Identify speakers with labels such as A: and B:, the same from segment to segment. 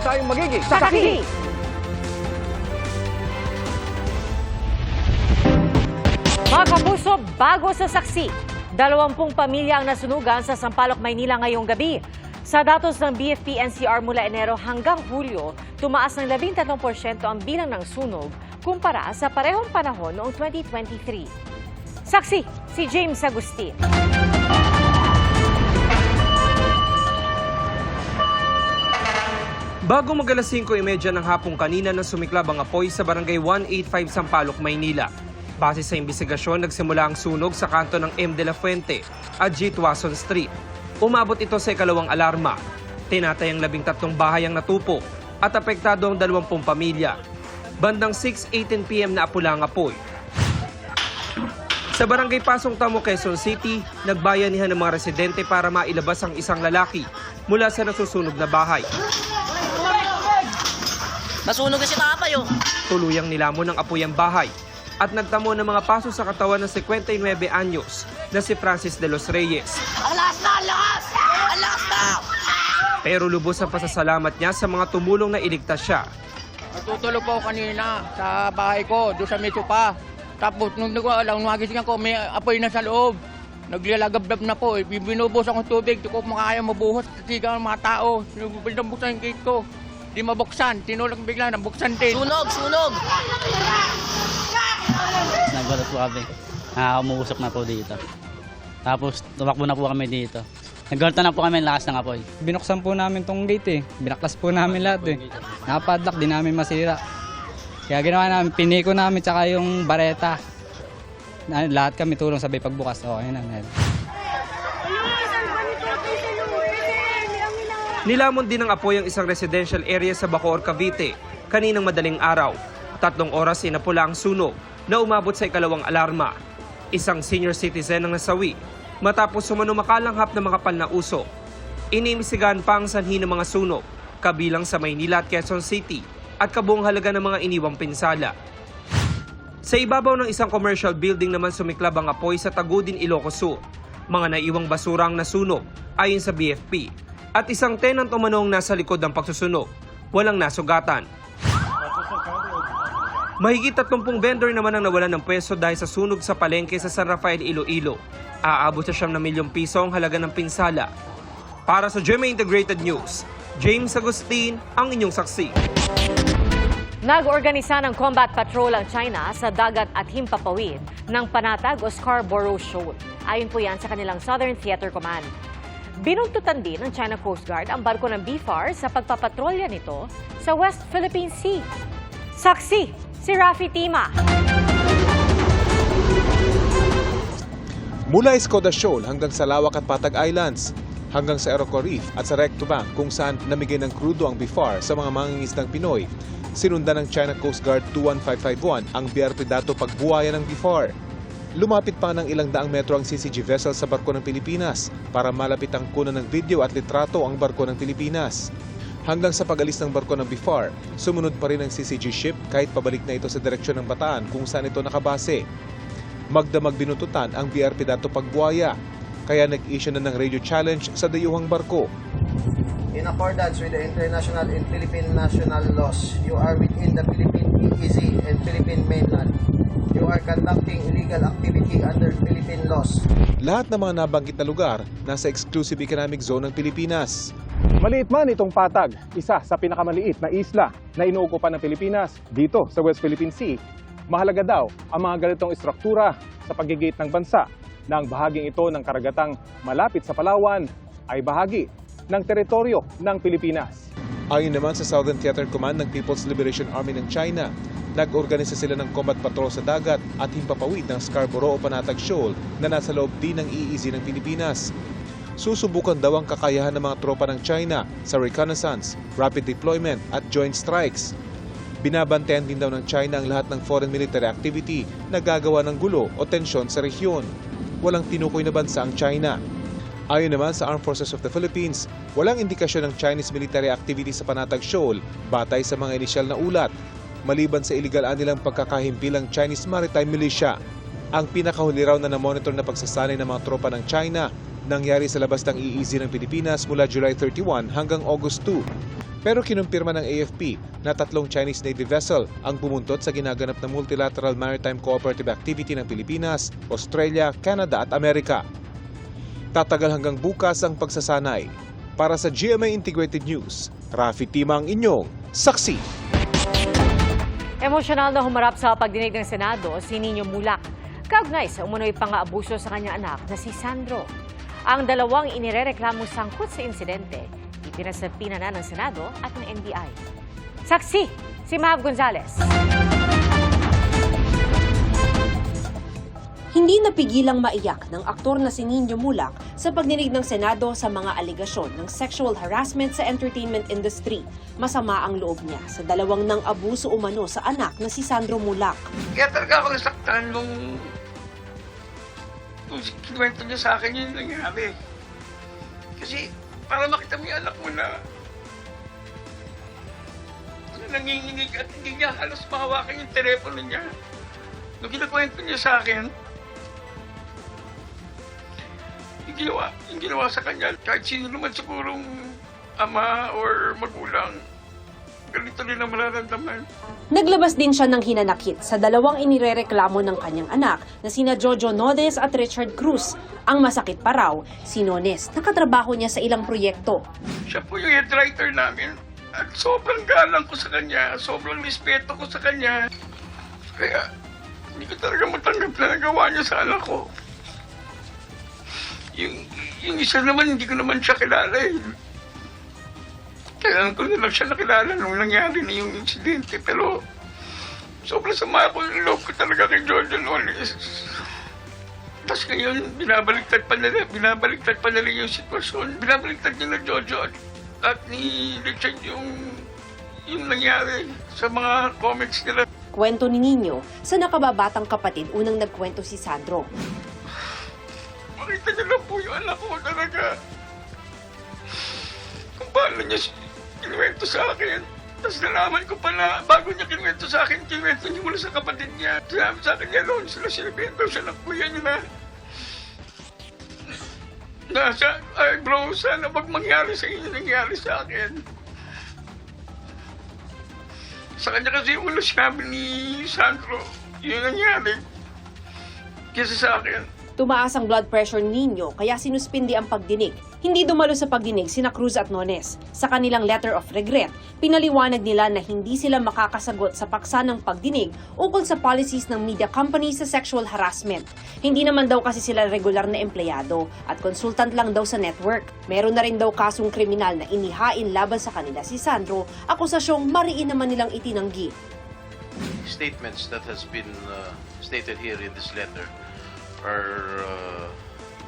A: tayong magiging
B: Saksi! Mga kapuso, bago sa saksi, dalawampung pamilya ang nasunugan sa Sampaloc, Maynila ngayong gabi. Sa datos ng BFP NCR mula Enero hanggang Hulyo, tumaas ng 13% ang bilang ng sunog kumpara sa parehong panahon noong 2023. Saksi, si James Agustin.
C: Bago mag alas 5.30 ng hapong kanina na sumiklab ang apoy sa barangay 185 Sampaloc, Maynila. Base sa imbestigasyon, nagsimula ang sunog sa kanto ng M. de la Fuente at G. Tuason Street. Umabot ito sa ikalawang alarma. Tinatayang labing tatlong bahay ang natupo at apektado ang dalawampung pamilya. Bandang 6.18pm na apula ang apoy. Sa barangay Pasong Tamo, Quezon City, nagbayanihan ng mga residente para mailabas ang isang lalaki mula sa nasusunog na bahay.
D: Nasunog na si Tapay oh.
C: Tuluyang nilamon ng apoy ang bahay at nagtamo ng mga paso sa katawan ng 59 anyos na si Francis de los Reyes.
D: Ang lakas na! Ang lakas! Ang lakas na!
C: Pero lubos ang pasasalamat niya sa mga tumulong na iligtas siya.
E: Natutulog po ako kanina sa bahay ko, doon sa Metro pa. Tapos nung nung alam, magising ako, may apoy na sa loob. Naglalagabdab na po, eh. binubos akong tubig, di ko makaya mabuhos kasi ang mga tao. Binubuksan yung gate ko. Di mabuksan, tinulak bigla, nabuksan din.
D: Sunog! Sunog!
F: Nagulat po kami. Nakakamuusok na po dito. Tapos tumakbo na po kami dito. Naggalta na po kami ang lakas ng apoy.
G: binuksan po namin tong gate eh. Binaklas po namin lahat eh. Nakapadlock, di namin masira. Kaya ginawa namin, piniko namin tsaka yung bareta. Na, lahat kami tulong sabay pagbukas. Oh, ayun na. ayun.
C: Nilamon din ng apoy ang isang residential area sa Bacoor, Cavite kaninang madaling araw. Tatlong oras inapula ang sunog na umabot sa ikalawang alarma. Isang senior citizen ang nasawi matapos sumano makalanghap ng mga palnauso. Inimisigan pa ang sanhi ng mga sunog kabilang sa Maynila at Quezon City at kabuong halaga ng mga iniwang pinsala. Sa ibabaw ng isang commercial building naman sumiklab ang apoy sa Tagudin, Ilocos Sur. Mga naiwang basura ang nasunog ayon sa BFP. At isang tenant umanong nasa likod ng pagsusunog. Walang nasugatan. Mahigit 30 vendor naman ang nawalan ng pwesto dahil sa sunog sa palengke sa San Rafael, Iloilo. Aabot sa siyam na milyong piso ang halaga ng pinsala. Para sa GMA Integrated News, James Agustin ang inyong saksi.
B: Nag-organisa ng combat patrol ang China sa dagat at himpapawid ng Panatag o Scarborough Shoal. Ayon po yan sa kanilang Southern Theater Command. Binuntutan din ng China Coast Guard ang barko ng BFAR sa pagpapatrolya nito sa West Philippine Sea. Saksi, si Rafi Tima.
H: Mula Escoda Shoal hanggang sa Lawak at Patag Islands, hanggang sa Aeroco Reef at sa Recto Bank kung saan namigay ng krudo ang BIFAR sa mga mangingisdang Pinoy, sinundan ng China Coast Guard 21551 ang BRT Dato pagbuhaya ng BIFAR. Lumapit pa ng ilang daang metro ang CCG vessel sa barko ng Pilipinas para malapit ang kunan ng video at litrato ang barko ng Pilipinas. Hanggang sa pag-alis ng barko ng BIFAR, sumunod pa rin ang CCG ship kahit pabalik na ito sa direksyon ng Bataan kung saan ito nakabase. Magdamag binututan ang BRP Dato Pagbuaya, kaya nag-issue na ng radio challenge sa dayuhang barko.
I: In accordance with the international and Philippine national laws, you are within the Philippine EEZ and Philippine mainland. You are conducting illegal activity under Philippine laws.
H: Lahat ng mga nabanggit na lugar nasa exclusive economic zone ng Pilipinas.
A: Maliit man itong patag, isa sa pinakamaliit na isla na inuukupan ng Pilipinas dito sa West Philippine Sea. Mahalaga daw ang mga ganitong istruktura sa paggigate ng bansa na ang bahaging ito ng karagatang malapit sa Palawan ay bahagi ng teritoryo ng Pilipinas.
H: Ayon naman sa Southern Theater Command ng People's Liberation Army ng China, nag-organisa sila ng combat patrol sa dagat at himpapawid ng Scarborough o Panatag Shoal na nasa loob din ng EEZ ng Pilipinas. Susubukan daw ang kakayahan ng mga tropa ng China sa reconnaissance, rapid deployment at joint strikes. Binabantayan din daw ng China ang lahat ng foreign military activity na gagawa ng gulo o tensyon sa rehiyon. Walang tinukoy na bansa ang China. Ayon naman sa Armed Forces of the Philippines, walang indikasyon ng Chinese military activity sa Panatag Shoal batay sa mga inisyal na ulat, maliban sa iligal nilang pagkakahimpilang Chinese Maritime Militia. Ang pinakahuli raw na namonitor na pagsasanay ng mga tropa ng China nangyari sa labas ng EEZ ng Pilipinas mula July 31 hanggang August 2. Pero kinumpirma ng AFP na tatlong Chinese Navy vessel ang bumuntot sa ginaganap na multilateral maritime cooperative activity ng Pilipinas, Australia, Canada at Amerika. Tatagal hanggang bukas ang pagsasanay. Para sa GMA Integrated News, Rafi Tima ang inyong saksi.
B: Emosyonal na humarap sa pagdinig ng Senado si Nino Mulak. Kaugnay sa umunoy pang-aabuso sa kanyang anak na si Sandro. Ang dalawang inirereklamo sangkot sa insidente, ipinasapina na ng Senado at ng NBI. Saksi, si Mav Gonzalez.
J: Hindi napigilang maiyak ng aktor na si Nino Mulak sa pagdinig ng Senado sa mga aligasyon ng sexual harassment sa entertainment industry. Masama ang loob niya sa dalawang nang abuso umano sa anak na si Sandro Mulak.
E: Kaya talaga ako nasaktan nung nung kinuwento niya sa akin yung nangyari. Kasi para makita mo yung anak mo na na nanginginig at hindi niya halos mahawakan yung telepono niya. Nung kinakwento niya sa akin, yung ginawa, yung ginawa sa kanya, kahit sino naman sigurong ama or magulang, ganito rin ang mararamdaman.
J: Naglabas din siya ng hinanakit sa dalawang inirereklamo ng kanyang anak na sina Jojo Nodes at Richard Cruz. Ang masakit pa raw, si Nones, nakatrabaho niya sa ilang proyekto.
E: Siya po yung head writer namin. At sobrang galang ko sa kanya, sobrang respeto ko sa kanya. Kaya, hindi ko talaga matanggap na nagawa niya sa anak ko. Yung, yung isa naman, hindi ko naman siya kilala eh. Kailan ko na lang siya nakilala nung nangyari na yung insidente. Pero, sobrang sama ko yung loob ko talaga kay Jojo Nones. Tapos ngayon, binabaliktad pa nila, binabaliktad pa nila yung sitwasyon. Binabaliktad nila Jojo at, at ni Richard yung, yung nangyari sa mga comments nila.
J: Kwento ni Nino, sa nakababatang kapatid unang nagkwento si Sandro.
E: Makita niyo lang po yung anak ko talaga. Kung paano niya kinuwento sa akin. Tapos nalaman ko pa na bago niya kinuwento sa akin, kinuwento niya mula sa kapatid niya. Sinabi sa akin niya noon sila sinibento siya ng kuya niya na Nasa, ay bro, sana wag mangyari sa inyo nangyari sa akin. Sa kanya kasi ulo sinabi ni Sandro, yun nangyari. Kesa sa akin.
J: Tumaas ang blood pressure ni Nino kaya sinuspindi ang pagdinig. Hindi dumalo sa pagdinig sina Cruz at Nones. Sa kanilang letter of regret, pinaliwanag nila na hindi sila makakasagot sa paksa ng pagdinig ukol sa policies ng media companies sa sexual harassment. Hindi naman daw kasi sila regular na empleyado at consultant lang daw sa network. Meron na rin daw kasong kriminal na inihain laban sa kanila si Sandro, akusasyong mariin naman nilang itinanggi.
K: statements that has been uh, stated here in this letter are uh,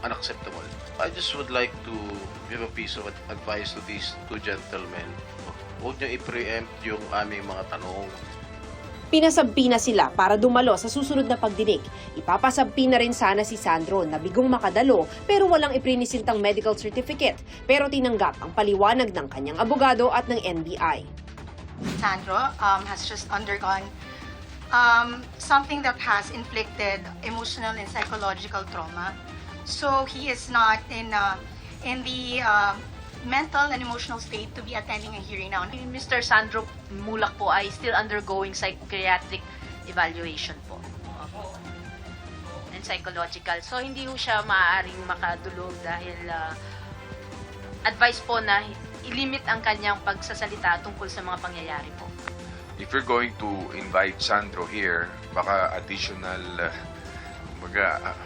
K: unacceptable. I just would like to give a piece of ad- advice to these two gentlemen. Huwag niyo i-preempt yung aming mga tanong.
J: Pinasabpi na sila para dumalo sa susunod na pagdinig. Ipapasabpi na rin sana si Sandro na bigong makadalo pero walang iprinisintang medical certificate pero tinanggap ang paliwanag ng kanyang abogado at ng NBI.
L: Sandro um, has just undergone um, something that has inflicted emotional and psychological trauma. So he is not in uh, in the uh, mental and emotional state to be attending a hearing now.
M: Mr. Sandro Mulak po ay still undergoing psychiatric evaluation po. And psychological. So, hindi po siya maaaring makadulog dahil ah, advice po na ilimit ang kanyang pagsasalita tungkol sa mga pangyayari po.
N: If you're going to invite Sandro here, baka additional uh, baga, uh,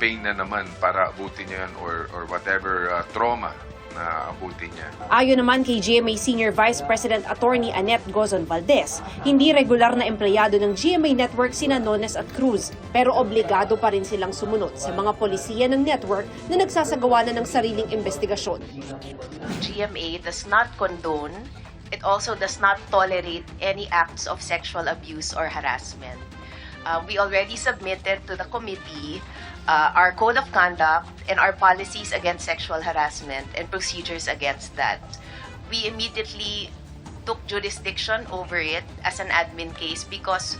N: pain na naman para abutin niya yan or, or whatever uh, trauma na abutin niya.
J: Ayon naman kay GMA Senior Vice President Attorney Annette Gozon Valdez, hindi regular na empleyado ng GMA Network sina Nones at Cruz, pero obligado pa rin silang sumunod sa mga polisiya ng network na nagsasagawa na ng sariling investigasyon.
M: GMA does not condone, it also does not tolerate any acts of sexual abuse or harassment. Uh, we already submitted to the committee uh, our code of conduct and our policies against sexual harassment and procedures against that. We immediately took jurisdiction over it as an admin case because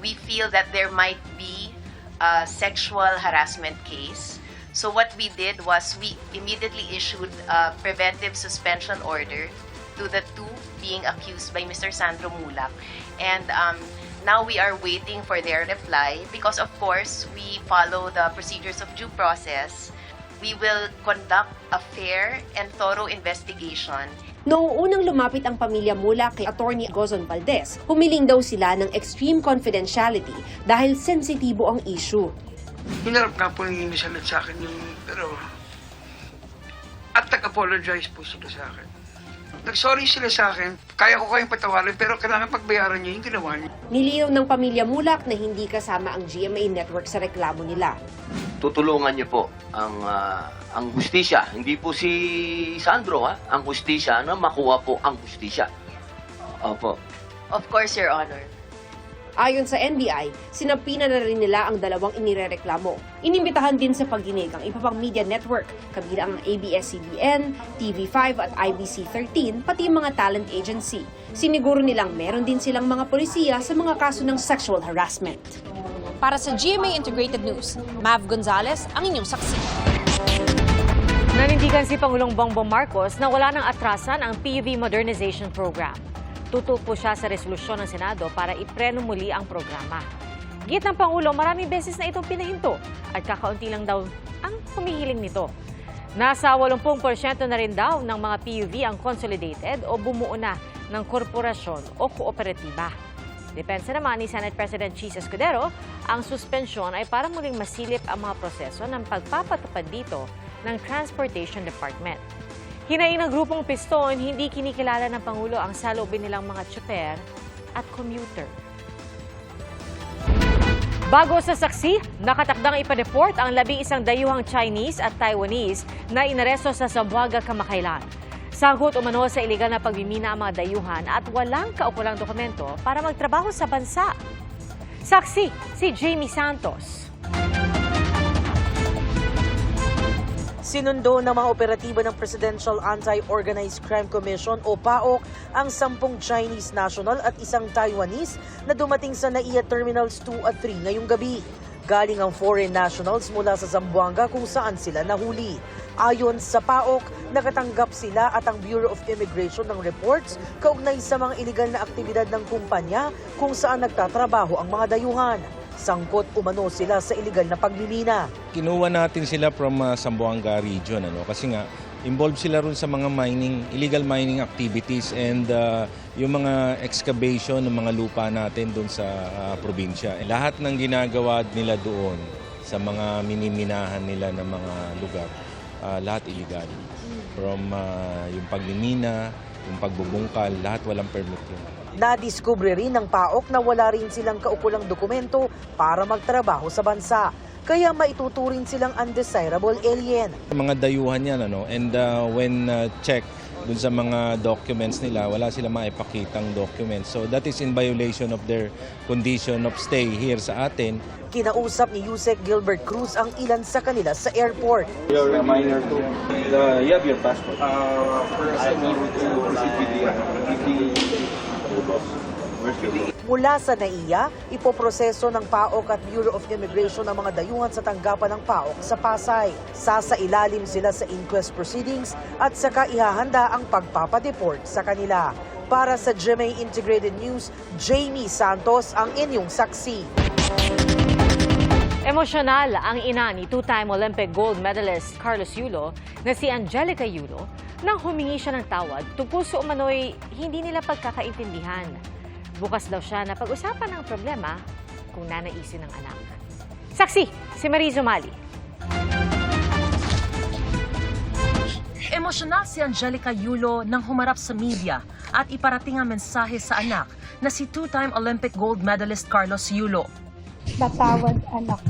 M: we feel that there might be a sexual harassment case. So what we did was we immediately issued a preventive suspension order to the two being accused by Mr. Sandro Mulak. And um, now we are waiting for their reply because, of course, we follow the procedures of due process. We will conduct a fair and thorough investigation
J: Noong unang lumapit ang pamilya mula kay Attorney Gozon Valdez, humiling daw sila ng extreme confidentiality dahil sensitibo ang issue.
O: Hinarap nga po ng Inisalat sa akin yung, pero, at nag-apologize po sila sa akin. Nag-sorry sila sa akin, kaya ko kayong patawarin, pero kailangan pagbayaran niyo yung ginawa niyo.
J: Nilinaw ng pamilya Mulak na hindi kasama ang GMA network sa reklamo nila.
P: tutulungan niyo po ang ah, ang hustisya. Hindi po si Sandro ha, ang hustisya na makuha po ang hustisya. Opo.
M: Of course, Your Honor.
J: Ayon sa NBI, sinapina na rin nila ang dalawang inirereklamo. Inimbitahan din sa pagdinig ang iba pang media network, kabilang ang ABS-CBN, TV5 at IBC13, pati mga talent agency. Siniguro nilang meron din silang mga polisiya sa mga kaso ng sexual harassment. Para sa GMA Integrated News, Mav Gonzalez ang inyong saksi.
B: Nanindigan si Pangulong Bongbong Marcos na wala nang atrasan ang PUV Modernization Program. Tutupo siya sa resolusyon ng Senado para ipreno muli ang programa. Git ng Pangulo, maraming beses na itong pinahinto at kakaunti lang daw ang humihiling nito. Nasa 80% na rin daw ng mga PUV ang consolidated o bumuo na ng korporasyon o kooperatiba. Depensa naman ni Senate President Chis Escudero, ang suspensyon ay para muling masilip ang mga proseso ng pagpapatupad dito ng Transportation Department. Hinaing ng grupong Piston, hindi kinikilala ng Pangulo ang salobin nilang mga tsuper at commuter. Bago sa saksi, nakatakdang ipa-deport ang labi isang dayuhang Chinese at Taiwanese na inaresto sa Zamboanga kamakailan. Sangkot umano sa iligal na pagmimina ang mga dayuhan at walang kaukulang dokumento para magtrabaho sa bansa. Saksi, si Jamie Santos.
Q: Sinundo ng mga operatiba ng Presidential Anti-Organized Crime Commission o PAOK ang sampung Chinese national at isang Taiwanese na dumating sa NAIA Terminals 2 at 3 ngayong gabi. Galing ang foreign nationals mula sa Zamboanga kung saan sila nahuli. Ayon sa PAOK, nakatanggap sila at ang Bureau of Immigration ng reports kaugnay sa mga iligal na aktibidad ng kumpanya kung saan nagtatrabaho ang mga dayuhan. Sangkot umano sila sa iligal na pagmimina.
R: Kinuha natin sila from uh, Zamboanga region ano kasi nga involved sila ron sa mga mining illegal mining activities and uh, yung mga excavation ng mga lupa natin doon sa uh, probinsya. Lahat ng ginagawa nila doon sa mga miniminahan nila ng mga lugar, uh, lahat illegal. From uh, yung pagmimina, yung pagbubungkal, lahat walang permit yun.
Q: Nadiskubre rin ng PAOK na wala rin silang kaukulang dokumento para magtrabaho sa bansa. Kaya maituturing silang undesirable alien.
R: Mga dayuhan yan ano and uh, when uh, check dun sa mga documents nila, wala sila maipakitang documents. So that is in violation of their condition of stay here sa atin.
Q: Kinausap ni Yusek Gilbert Cruz ang ilan sa kanila sa airport.
S: You're a minor too. Uh, you have your passport. Uh, first, I need to proceed with the, with the
Q: Mula sa NAIA, ipoproseso ng PAOK at Bureau of Immigration ang mga dayuhan sa tanggapan ng PAOK sa Pasay. Sasa ilalim sila sa inquest proceedings at saka ihahanda ang pagpapadeport sa kanila. Para sa GMA Integrated News, Jamie Santos ang inyong saksi.
B: Emosyonal ang ina ni two-time Olympic gold medalist Carlos Yulo na si Angelica Yulo nang humingi siya ng tawad tungkol sa umano'y hindi nila pagkakaintindihan. Bukas daw siya na pag-usapan ang problema kung nanaisin ng anak. Saksi, si Marie Zumali.
T: Emosyonal si Angelica Yulo nang humarap sa media at iparating ang mensahe sa anak na si two-time Olympic gold medalist Carlos Yulo.
U: Batawad anak.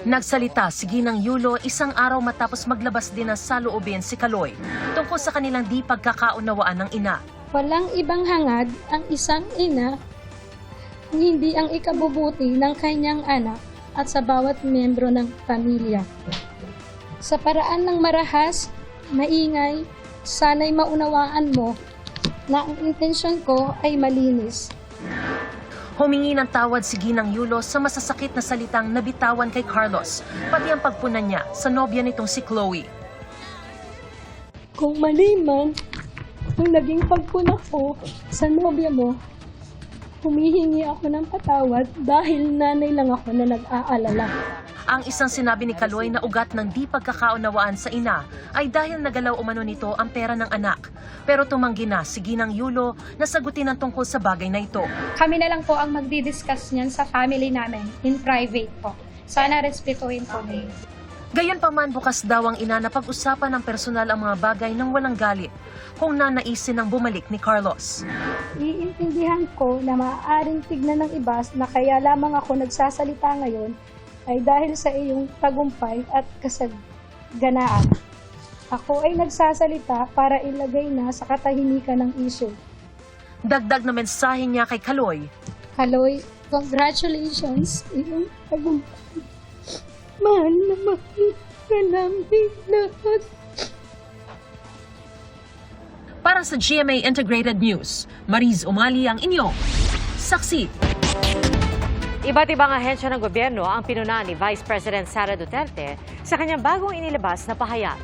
T: Nagsalita si Ginang Yulo isang araw matapos maglabas din ng saloobin si Kaloy tungkol sa kanilang di pagkakaunawaan ng ina.
U: Walang ibang hangad ang isang ina hindi ang ikabubuti ng kanyang anak at sa bawat miyembro ng pamilya. Sa paraan ng marahas, maingay, sana'y maunawaan mo na ang intensyon ko ay malinis.
T: Humingi ng tawad si Ginang Yulo sa masasakit na salitang nabitawan kay Carlos, pati ang pagpunan niya sa nobya nitong si Chloe.
U: Kung mali man, Nung naging pagpuna ko sa nobya mo, humihingi ako ng patawad dahil nanay lang ako na nag-aalala.
T: Ang isang sinabi ni Kaloy na ugat ng di pagkakaunawaan sa ina ay dahil nagalaw umano nito ang pera ng anak. Pero tumanggi na si Ginang Yulo na sagutin ang tungkol sa bagay na ito.
U: Kami na lang po ang magdi-discuss niyan sa family namin, in private po. Sana respetuhin po niyo.
T: Gayon pa man bukas daw ang ina na pag-usapan ng personal ang mga bagay ng walang galit kung nanaisin ang bumalik ni Carlos.
U: Iintindihan ko na maaaring tignan ng iba na kaya lamang ako nagsasalita ngayon ay dahil sa iyong tagumpay at kasaganaan. Ako ay nagsasalita para ilagay na sa katahimikan ng isyo.
T: Dagdag na mensahe niya kay Kaloy.
U: Kaloy, congratulations iyong tagumpay. Mahal na mahal ka namin lahat.
T: Para sa GMA Integrated News, Mariz Umali ang inyong saksi.
B: Iba't ibang ahensya ng gobyerno ang pinuna ni Vice President Sara Duterte sa kanyang bagong inilabas na pahayag.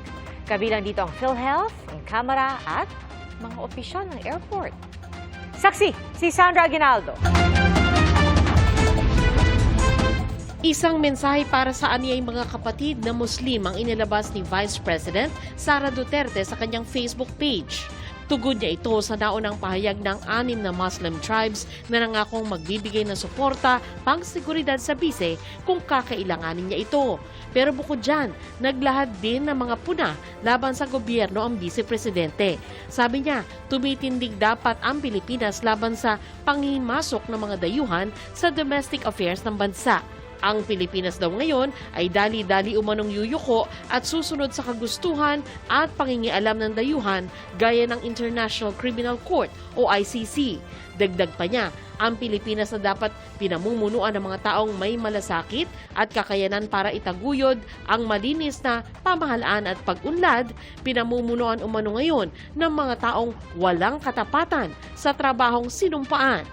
B: Kabilang dito ang PhilHealth, ang Kamara at mga opisyal ng airport. Saksi, si Sandra Aguinaldo.
V: Isang mensahe para sa aniyay mga kapatid na Muslim ang inilabas ni Vice President Sara Duterte sa kanyang Facebook page. Tugod niya ito sa naunang pahayag ng anim na Muslim tribes na nangakong magbibigay ng suporta pang seguridad sa bise kung kakailanganin niya ito. Pero bukod dyan, naglahad din ng mga puna laban sa gobyerno ang vice-presidente. Sabi niya, tumitindig dapat ang Pilipinas laban sa panghimasok ng mga dayuhan sa domestic affairs ng bansa. Ang Pilipinas daw ngayon ay dali-dali umanong yuyuko at susunod sa kagustuhan at pangingialam ng dayuhan gaya ng International Criminal Court o ICC. Dagdag pa niya, ang Pilipinas na dapat pinamumunuan ng mga taong may malasakit at kakayanan para itaguyod ang malinis na pamahalaan at pag-unlad, pinamumunuan umano ngayon ng mga taong walang katapatan sa trabahong sinumpaan.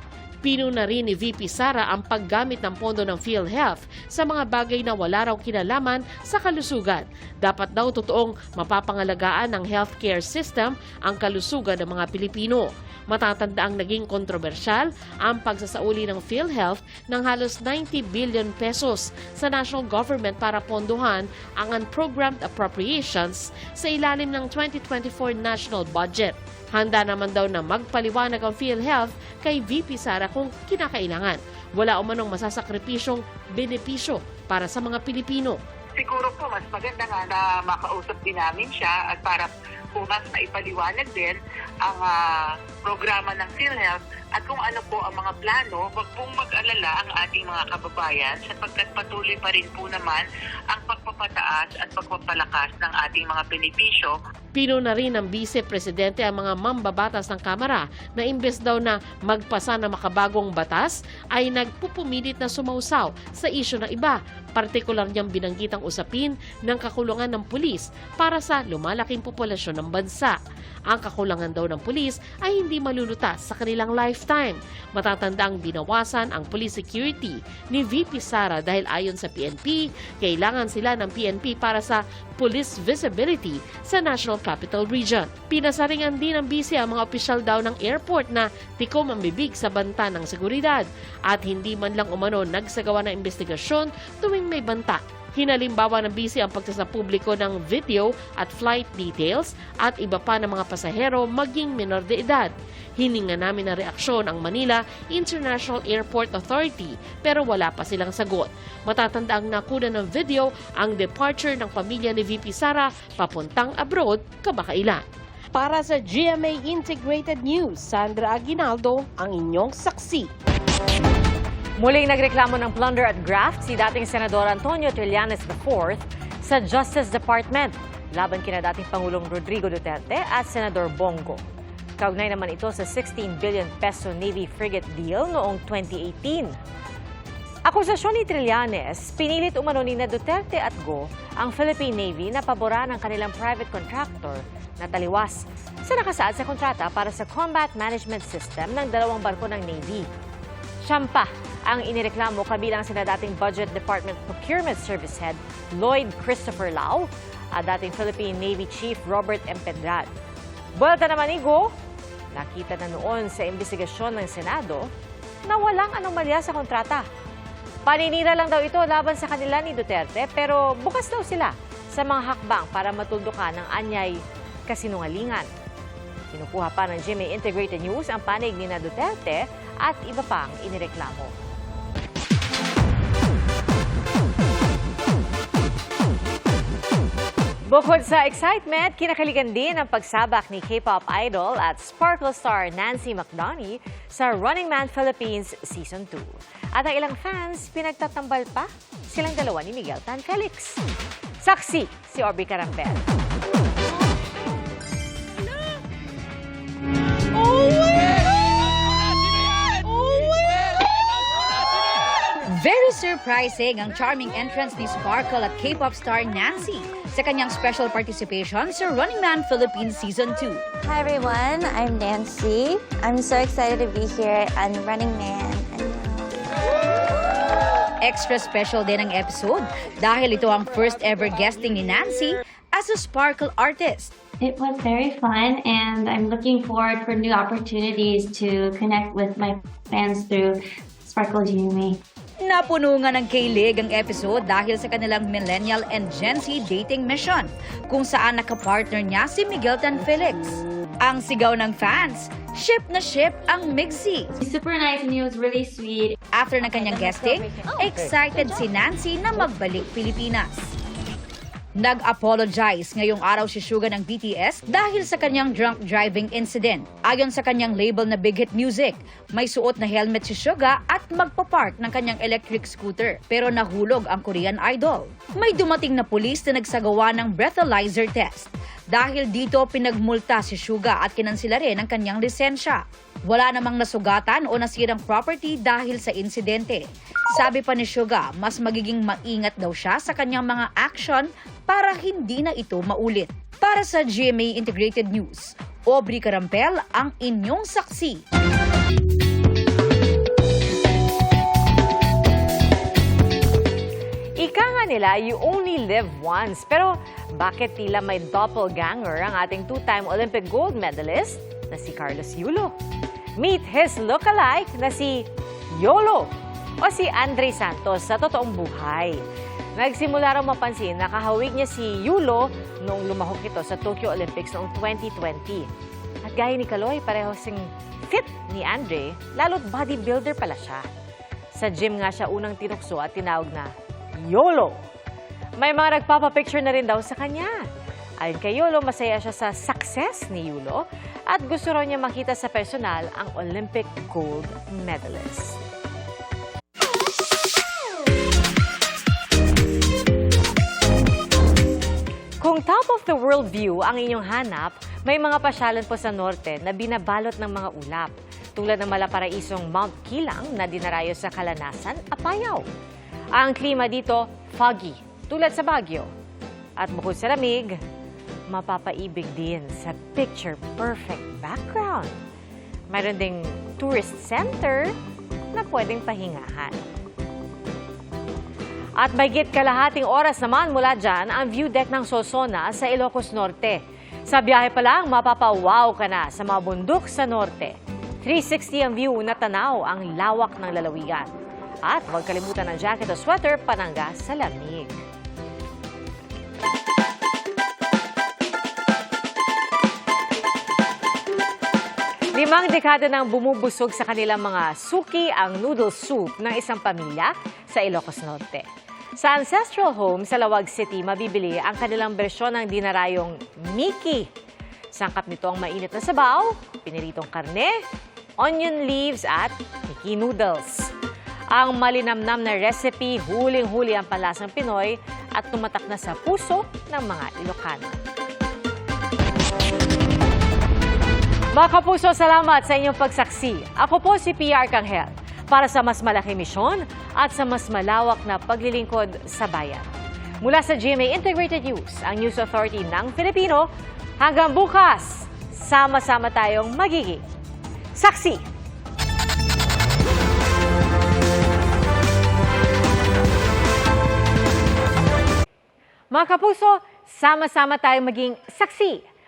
V: Pino na rin ni VP Sara ang paggamit ng pondo ng PhilHealth sa mga bagay na wala raw kinalaman sa kalusugan. Dapat daw totoong mapapangalagaan ng healthcare system ang kalusugan ng mga Pilipino. Matatanda ang naging kontrobersyal ang pagsasauli ng PhilHealth ng halos 90 billion pesos sa national government para pondohan ang unprogrammed appropriations sa ilalim ng 2024 national budget. Handa naman daw na magpaliwanag ang PhilHealth kay VP Sara kung kinakailangan. Wala umanong masasakripisyong benepisyo para sa mga Pilipino.
W: siguro po mas maganda nga na makausap din namin siya at para po mas maipaliwanag din ang ah, programa ng PhilHealth at kung ano po ang mga plano, wag pong mag-alala ang ating mga kababayan sapagkat patuloy pa rin po naman ang pagpapataas at pagpapalakas ng ating mga benepisyo
V: Pino na rin ng Vice-Presidente ang mga mambabatas ng Kamara na imbes daw na magpasa ng makabagong batas ay nagpupumilit na sumausaw sa isyo ng iba. Partikular niyang binanggit ang usapin ng kakulangan ng pulis para sa lumalaking populasyon ng bansa. Ang kakulangan daw ng pulis ay hindi malulutas sa kanilang lifetime. Matatanda ang binawasan ang police security ni VP Sara dahil ayon sa PNP, kailangan sila ng PNP para sa police visibility sa National Capital Region. Pinasaringan din ng BC ang mga opisyal daw ng airport na tikom ang bibig sa banta ng seguridad at hindi man lang umano nagsagawa ng investigasyon tuwing may banta. Hinalimbawa ng BC ang pagsasapubliko ng video at flight details at iba pa ng mga pasahero maging minor de edad. Hininga namin ng reaksyon ang Manila International Airport Authority pero wala pa silang sagot. Matatanda ang nakuna ng video ang departure ng pamilya ni VP Sara papuntang abroad kamakailan. Para sa GMA Integrated News, Sandra Aguinaldo ang inyong saksi.
B: Muling nagreklamo ng plunder at graft si dating Senador Antonio Trillanes IV sa Justice Department laban kina dating Pangulong Rodrigo Duterte at Senador Bongo. Kaugnay naman ito sa 16 billion peso Navy frigate deal noong 2018. Akusasyon ni Trillanes, pinilit umano ni Duterte at Go ang Philippine Navy na pabora ng kanilang private contractor na taliwas sa nakasaad sa kontrata para sa combat management system ng dalawang barko ng Navy. Siyampa ang inireklamo kabilang sina dating Budget Department Procurement Service Head Lloyd Christopher Lau at dating Philippine Navy Chief Robert Empedran. Buwelta naman ni Go Nakita na noon sa investigasyon ng Senado na walang anomalya sa kontrata. Paninira lang daw ito laban sa kanila ni Duterte pero bukas daw sila sa mga hakbang para matuldukan ng anyay kasinungalingan. Kinukuha pa ng GMA Integrated News ang panig ni na Duterte at iba pang inireklamo. Bukod sa excitement, kinakaligan din ang pagsabak ni K-pop idol at sparkle star Nancy McDonough sa Running Man Philippines Season 2. At ang ilang fans, pinagtatambal pa silang dalawa ni Miguel Tan Felix. Saksi si Aubrey Carampel.
X: Very surprising ang charming entrance ni Sparkle at K-pop star Nancy sa kanyang special participation sa Running Man Philippines Season 2.
Y: Hi everyone, I'm Nancy. I'm so excited to be here on Running Man.
X: Extra special din ang episode dahil ito ang first ever guesting ni Nancy as a Sparkle artist.
Y: It was very fun and I'm looking forward for new opportunities to connect with my fans through Sparkle GMA.
X: Napuno nga ng kilig ang episode dahil sa kanilang millennial and Gen Z dating mission kung saan nakapartner niya si Miguel Tan Felix. Ang sigaw ng fans, ship na ship ang Migzy.
Y: Super nice and he was really sweet.
X: After ng kanyang guesting, excited si Nancy na magbalik Pilipinas. Nag-apologize ngayong araw si Suga ng BTS dahil sa kanyang drunk driving incident. Ayon sa kanyang label na Big Hit Music, may suot na helmet si Suga at magpapark ng kanyang electric scooter pero nahulog ang Korean idol. May dumating na pulis na nagsagawa ng breathalyzer test. Dahil dito pinagmulta si Suga at kinansila rin ang kanyang lisensya. Wala namang nasugatan o nasirang property dahil sa insidente. Sabi pa ni Suga, mas magiging maingat daw siya sa kanyang mga action para hindi na ito maulit. Para sa GMA Integrated News, Aubrey Carampel ang inyong saksi.
B: Ika nga nila, you only live once. Pero bakit tila may doppelganger ang ating two-time Olympic gold medalist na si Carlos Yulo? Meet his lookalike na si Yolo o si Andre Santos sa totoong buhay. Nagsimula raw mapansin na kahawig niya si Yulo noong lumahok ito sa Tokyo Olympics noong 2020. At gaya ni Kaloy, pareho sing fit ni Andre, lalo't bodybuilder pala siya. Sa gym nga siya unang tinukso at tinawag na YOLO. May mga nagpapapicture na rin daw sa kanya. Ayon kay Yolo, masaya siya sa success ni Yulo at gusto raw niya makita sa personal ang Olympic gold medalist. Kung top of the world view ang inyong hanap, may mga pasyalan po sa norte na binabalot ng mga ulap. Tulad ng malaparaisong Mount Kilang na dinarayo sa Kalanasan, Apayao. Ang klima dito, foggy, tulad sa Baguio. At bukod sa lamig, mapapaibig din sa picture-perfect background. Mayroon ding tourist center na pwedeng pahingahan. At mahigit kalahating oras naman mula dyan ang view deck ng Sosona sa Ilocos Norte. Sa biyahe pa lang, mapapawaw ka na sa mga bundok sa norte. 360 ang view na tanaw ang lawak ng lalawigan. At huwag kalimutan ng jacket o sweater panangga sa lamig. Limang dekada nang bumubusog sa kanilang mga suki ang noodle soup ng isang pamilya sa Ilocos Norte. Sa Ancestral Home sa Lawag City, mabibili ang kanilang bersyon ng dinarayong Mickey. Sangkap nito ang mainit na sabaw, piniritong karne, onion leaves at Mickey noodles. Ang malinamnam na recipe, huling-huli ang palasang Pinoy at tumatak na sa puso ng mga Ilocano. Mga kapuso, salamat sa inyong pagsaksi. Ako po si PR Kanghel para sa mas malaking misyon at sa mas malawak na paglilingkod sa bayan. Mula sa GMA Integrated News, ang News Authority ng Filipino, hanggang bukas, sama-sama tayong magiging saksi. Mga kapuso, sama-sama tayong maging saksi